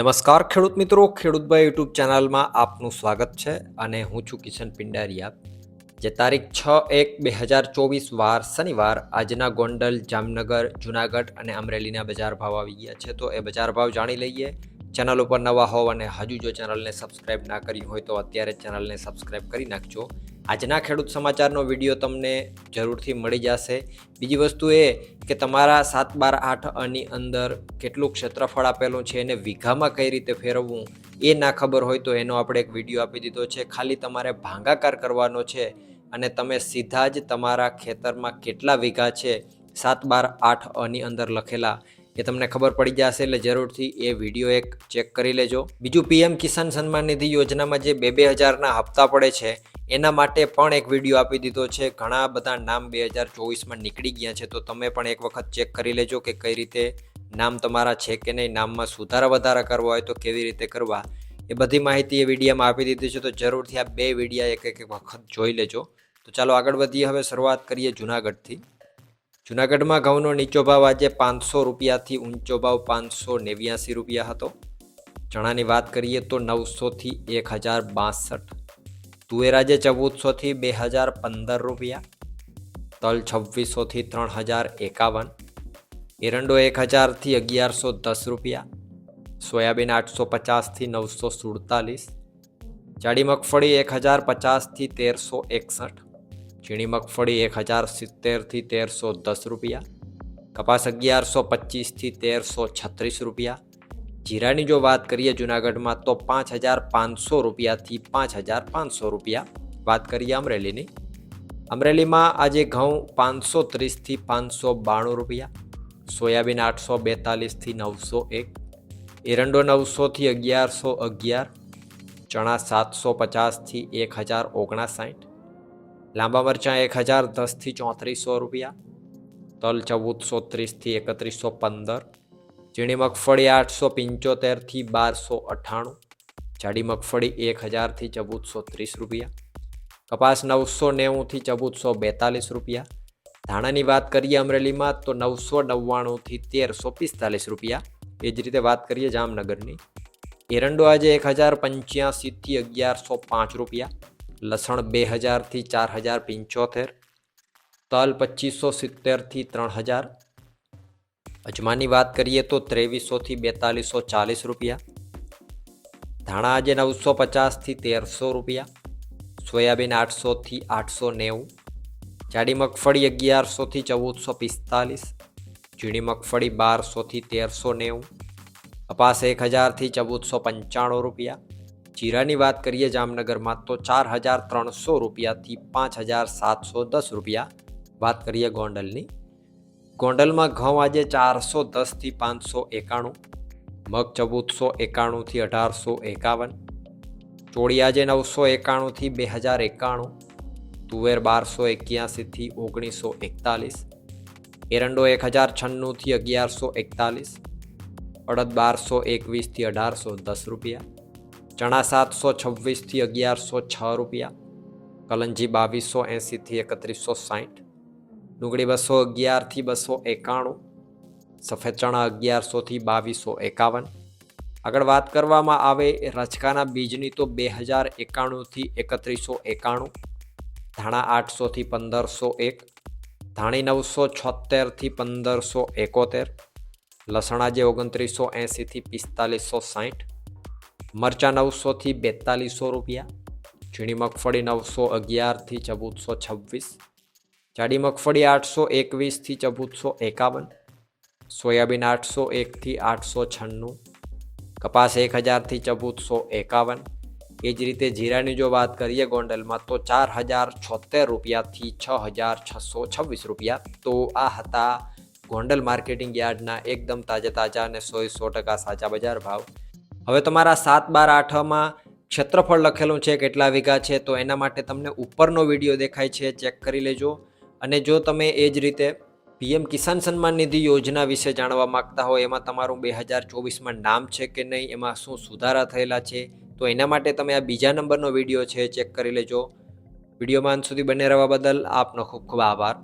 નમસ્કાર ખેડૂત મિત્રો ખેડૂતભાઈ યુટ્યુબ ચેનલમાં આપનું સ્વાગત છે અને હું છું કિશન પિંડારિયા. જે તારીખ છ એક બે હજાર ચોવીસ વાર શનિવાર આજના ગોંડલ, જામનગર, જુનાગઢ અને અમરેલીના બજાર ભાવ આવી ગયા છે. તો એ બજાર ભાવ જાણી લઈએ. ચેનલ ઉપર નવા હોવ અને હજુ જો ચેનલને સબસ્ક્રાઇબ ના કરી હોય તો અત્યારે ચેનલને સબસ્ક્રાઇબ કરી નાખજો. આજના ખેડૂત સમાચારનો વીડિયો તમને જરૂરથી મળી જશે. બીજી વસ્તુ એ કે તમારા સાત બાર આઠ અની અંદર કેટલું ક્ષેત્રફળ આપેલું છે એને વીઘામાં કઈ રીતે ફેરવવું એ ના ખબર હોય તો એનો આપણે એક વીડિયો આપી દીધો છે. ખાલી તમારે ભાંગાકાર કરવાનો છે અને તમે સીધા જ તમારા ખેતરમાં કેટલા વીઘા છે, સાત બાર આઠ અની અંદર લખેલા એ તમને ખબર પડી જશે, એટલે જરૂરથી એ વીડિયો એક ચેક કરી લેજો. બીજું, પીએમ કિસાન સન્માન નિધિ યોજનામાં જે બે બે હજારના હપ્તા પડે છે, એના માટે પણ એક વીડિયો આપી દીધો છે. ઘણા બધા નામ બે હજાર ચોવીસમાં નીકળી ગયા છે, તો તમે પણ એક વખત ચેક કરી લેજો કે કઈ રીતે નામ તમારા છે કે નહીં, નામમાં સુધારા વધારા કરવા હોય તો કેવી રીતે કરવા. એ બધી માહિતી એ વિડીયામાં આપી દીધી છે, તો જરૂરથી આ બે વિડીયા એક એક વખત જોઈ લેજો. તો ચાલો આગળ વધીએ, હવે શરૂઆત કરીએ જુનાગઢથી. જુનાગઢમાં ઘઉંનો નીચો ભાવ આજે પાંચસો રૂપિયાથી ઊંચો ભાવ પાંચસો નેવ્યાસી રૂપિયા હતો. ચણાની વાત કરીએ તો નવસોથી એક હજાર બાસઠ. તુવેર આજે ચૌદસોથી બે હજાર પંદર રૂપિયા. તલ છવ્વીસોથી ત્રણ હજાર એકાવન. એરંડો એક હજારથી અગિયારસો દસ રૂપિયા. સોયાબીન આઠસો પચાસથી નવસો સુડતાલીસ. જાડી મગફળી એક હજાર પચાસથી તેરસો એકસઠ. ઝીણી મગફળી એક હજાર સિત્તેરથી તેરસો દસ રૂપિયા. કપાસ અગિયારસો પચીસથી તેરસો છત્રીસ રૂપિયા. જીરાની જો વાત કરીએ જુનાગઢમાં તો પાંચ હજાર પાંચસો રૂપિયાથી પાંચ હજાર પાંચસો રૂપિયા. વાત કરીએ અમરેલીની. અમરેલીમાં આજે ઘઉં પાંચસો ત્રીસથી પાંચસો બાણું રૂપિયા. સોયાબીન આઠસો બેતાલીસથી નવસો એક. એરંડો નવસોથી અગિયારસો અગિયાર. ચણા સાતસો પચાસથી એક હજાર ઓગણસાઠ. લાંબા મરચાં એક હજાર દસથી ચોત્રીસો રૂપિયા, તલ ચૌદસો ત્રીસથી એકત્રીસો પંદર, ઝીણી મગફળી આઠસો પંચોતેરથી બારસો અઠ્ઠાણું જાડી મગફળી એક હજારથી ચૌદસો ત્રીસ રૂપિયા, કપાસ નવસો નેવુંથી ચૌદસો બેતાલીસ રૂપિયા, ધાણાની વાત કરીએ અમરેલીમાં તો નવસો નવ્વાણુંથી તેરસો પિસ્તાલીસ રૂપિયા, એ જ રીતે વાત કરીએ જામનગરની. એરંડો આજે એક હજાર પંચ્યાસીથી અગિયારસો પાંચ રૂપિયા લસણ બે હજારથી ચાર હજાર પંચોતેર, તલ પચીસો સિત્તેરથી ત્રણ હજાર અજમાની વાત કરીએ તો ત્રેવીસોથી બેતાલીસો ચાલીસ રૂપિયા. ધાણા આજે નવસો પચાસથી તેરસો રૂપિયા. સોયાબીન આઠસોથી આઠસો નેવું. જાડી મગફળી અગિયારસોથી ચૌદસો પિસ્તાલીસ. ઝીણી મગફળી બારસોથી તેરસો નેવું. કપાસ એક હજારથી ચૌદસો પંચાણું રૂપિયા. જીરાની વાત કરીએ જામનગરમાં, તો ચાર હજાર ત્રણસો રૂપિયાથી પાંચ હજાર સાતસો દસ રૂપિયા વાત કરીએ ગોંડલની. ગોંડલમાં ઘઉં આજે ચારસો દસથી પાંચસો એકાણું, મગ ચૌદસો એકાણુંથી અઢારસો એકાવન, ચોળી આજે નવસો એકાણુંથી બે હજાર એકાણું, તુવેર બારસો એક્યાસીથી ઓગણીસો એકતાલીસ, એરંડો એક હજાર છન્નુંથી અગિયારસો એકતાલીસ, અડદ બારસો એકવીસથી અઢારસો દસ રૂપિયા ચણા સાતસો છવ્વીસથી અગિયારસો છ રૂપિયા, કલંજી બાવીસો એંસીથી એકત્રીસો સાઠ, ડુંગળી બસો અગિયારથી બસો એકાણું, સફેદ ચણા અગિયારસોથી બાવીસો એકાવન. આગળ વાત કરવામાં આવે રચકાના બીજની તો બે હજાર એકાણુંથી એકત્રીસો એકાણું, ધાણા આઠસોથી પંદરસો એક, ધાણી નવસો છોતેરથી પંદરસો એકોતેર, લસણા જે ઓગણત્રીસો એંસીથી પિસ્તાલીસો સાઠ મરચાં નવસોથી બેતાલીસો રૂપિયા, ઝીણી મગફળી નવસો અગિયારથી ચૌદસો છવ્વીસ, જાડી મગફળી આઠસો એકવીસથી ચૌદસો એકાવન, સોયાબીન આઠસો એકથી આઠસો છન્નું, કપાસ એક હજારથી ચૌદસો એકાવન. એ જ રીતે જીરાની જો વાત કરીએ ગોંડલમાં તો ચાર હજાર છોતેર રૂપિયાથી છ હજાર છસો છવ્વીસ રૂપિયા. તો આ હતા ગોંડલ માર્કેટિંગ યાર્ડના એકદમ તાજા તાજા અને સો સો ટકા સાચા બજાર ભાવ. હવે તમારા સાત બાર આઠમાં ક્ષેત્રફળ લખેલું છે, કેટલા વીઘા છે, તો એના માટે તમને ઉપરનો વીડિયો દેખાય છે, ચેક કરી લેજો. અને જો તમે એ જ રીતે પીએમ કિસાન સન્માન નિધિ યોજના વિશે જાણવા માગતા હો, એમાં તમારું બે હજાર ચોવીસમાં નામ છે કે નહીં, એમાં શું સુધારા થયેલા છે, તો એના માટે તમે આ બીજા નંબરનો વીડિયો છે, ચેક કરી લેજો. વિડીયોમાં અંત સુધી બને રહેવા બદલ આપનો ખૂબ ખૂબ આભાર.